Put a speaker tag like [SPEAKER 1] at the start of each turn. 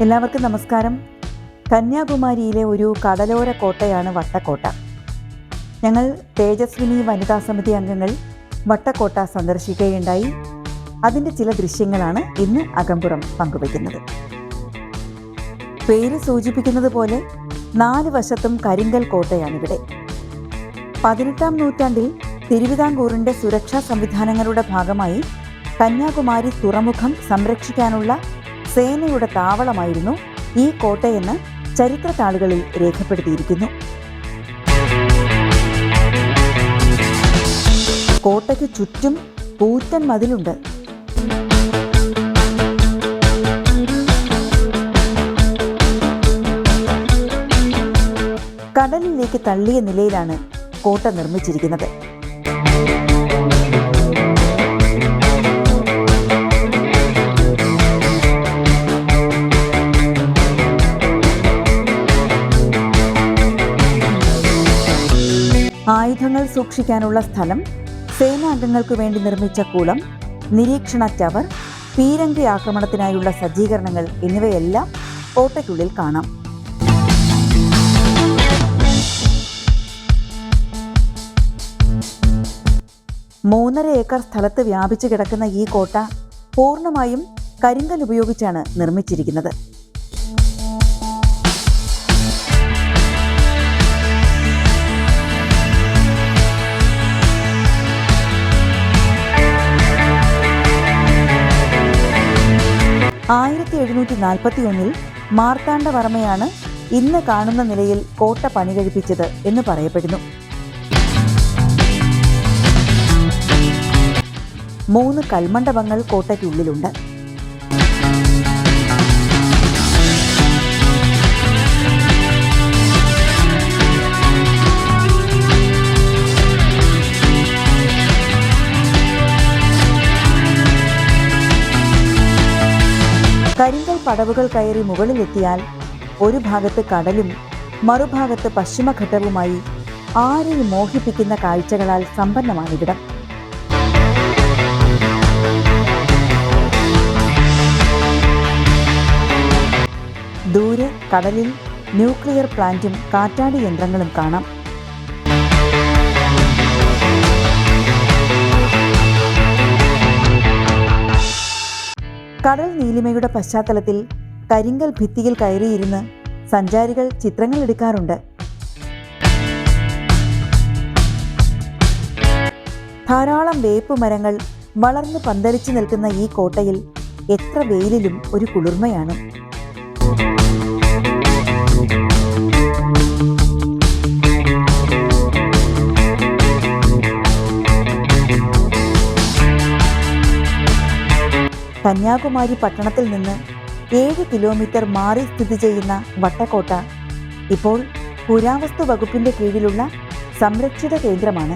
[SPEAKER 1] എല്ലാവർക്കും നമസ്കാരം. കന്യാകുമാരിയിലെ ഒരു കടലോര കോട്ടയാണ് വട്ടക്കോട്ട. ഞങ്ങൾ തേജസ്വിനി വനിതാ സമിതി അംഗങ്ങൾ വട്ടക്കോട്ട സന്ദർശിക്കുകയുണ്ടായി. അതിന്റെ ചില ദൃശ്യങ്ങളാണ് ഇന്ന് അകമ്പുറം പങ്കുവയ്ക്കുന്നത്. പേര് സൂചിപ്പിക്കുന്നത് പോലെ നാല് വശത്തും കരിങ്കൽ കോട്ടയാണിവിടെ. പതിനെട്ടാം നൂറ്റാണ്ടിൽ തിരുവിതാംകൂറിന്റെ സുരക്ഷാ സംവിധാനങ്ങളുടെ ഭാഗമായി കന്യാകുമാരി തുറമുഖം സംരക്ഷിക്കാനുള്ള സേനയുടെ താവളമായിരുന്നു ഈ കോട്ടയെന്ന് ചരിത്രത്താളുകളിൽ രേഖപ്പെടുത്തിയിരിക്കുന്നു. കോട്ടയ്ക്ക് ചുറ്റും കൂറ്റൻ മതിലുണ്ട്. കടലിലേക്ക് തള്ളിയ നിലയിലാണ് കോട്ട നിർമ്മിച്ചിരിക്കുന്നത്. ആയുധങ്ങൾ സൂക്ഷിക്കാനുള്ള സ്ഥലം സേനാംഗങ്ങൾക്ക് വേണ്ടി നിർമ്മിച്ച കുളം നിരീക്ഷണ ടവർ പീരങ്കി ആക്രമണത്തിനായുള്ള സജ്ജീകരണങ്ങൾ എന്നിവയെല്ലാം കോട്ടയ്ക്കുള്ളിൽ കാണാം. മൂന്നര ഏക്കർ സ്ഥലത്ത് വ്യാപിച്ചു കിടക്കുന്ന ഈ കോട്ട പൂർണമായും കരിങ്കൽ ഉപയോഗിച്ചാണ് നിർമ്മിച്ചിരിക്കുന്നത്. ആയിരത്തി എഴുന്നൂറ്റി നാൽപ്പത്തി ഒന്നിൽ മാർത്താണ്ഡവർമ്മയാണ് ഇന്ന് കാണുന്ന നിലയിൽ കോട്ട പണികഴിപ്പിച്ചത് എന്ന് പറയപ്പെടുന്നു. മൂന്ന് കൽമണ്ഡപങ്ങൾ കോട്ടയ്ക്കുള്ളിലുണ്ട്. കരിങ്കൽ പടവുകൾ കയറി മുകളിലെത്തിയാൽ ഒരു ഭാഗത്ത് കടലും മറുഭാഗത്ത് പശ്ചിമഘട്ടവുമായി ആരെയും മോഹിപ്പിക്കുന്ന കാഴ്ചകളാൽ സമ്പന്നമാണിവിടം. ദൂരെ കടലിൽ ന്യൂക്ലിയർ പ്ലാന്റും കാറ്റാടി യന്ത്രങ്ങളും കാണാം. കടൽ നീലിമയുടെ പശ്ചാത്തലത്തിൽ കരിങ്കൽ ഭിത്തിയിൽ കയറിയിരുന്ന് സഞ്ചാരികൾ ചിത്രങ്ങൾ എടുക്കാറുണ്ട്. ധാരാളം വേപ്പ് മരങ്ങൾ വളർന്ന് പന്തലിച്ചു നിൽക്കുന്ന ഈ കോട്ടയിൽ എത്ര വെയിലിലും ഒരു കുളിർമയാണ്. കന്യാകുമാരി പട്ടണത്തിൽ നിന്ന് ഏഴ് കിലോമീറ്റർ മാറി സ്ഥിതി ചെയ്യുന്ന വട്ടക്കോട്ട ഇപ്പോൾ പുരാവസ്തു വകുപ്പിന്റെ കീഴിലുള്ള സംരക്ഷിത കേന്ദ്രമാണ്.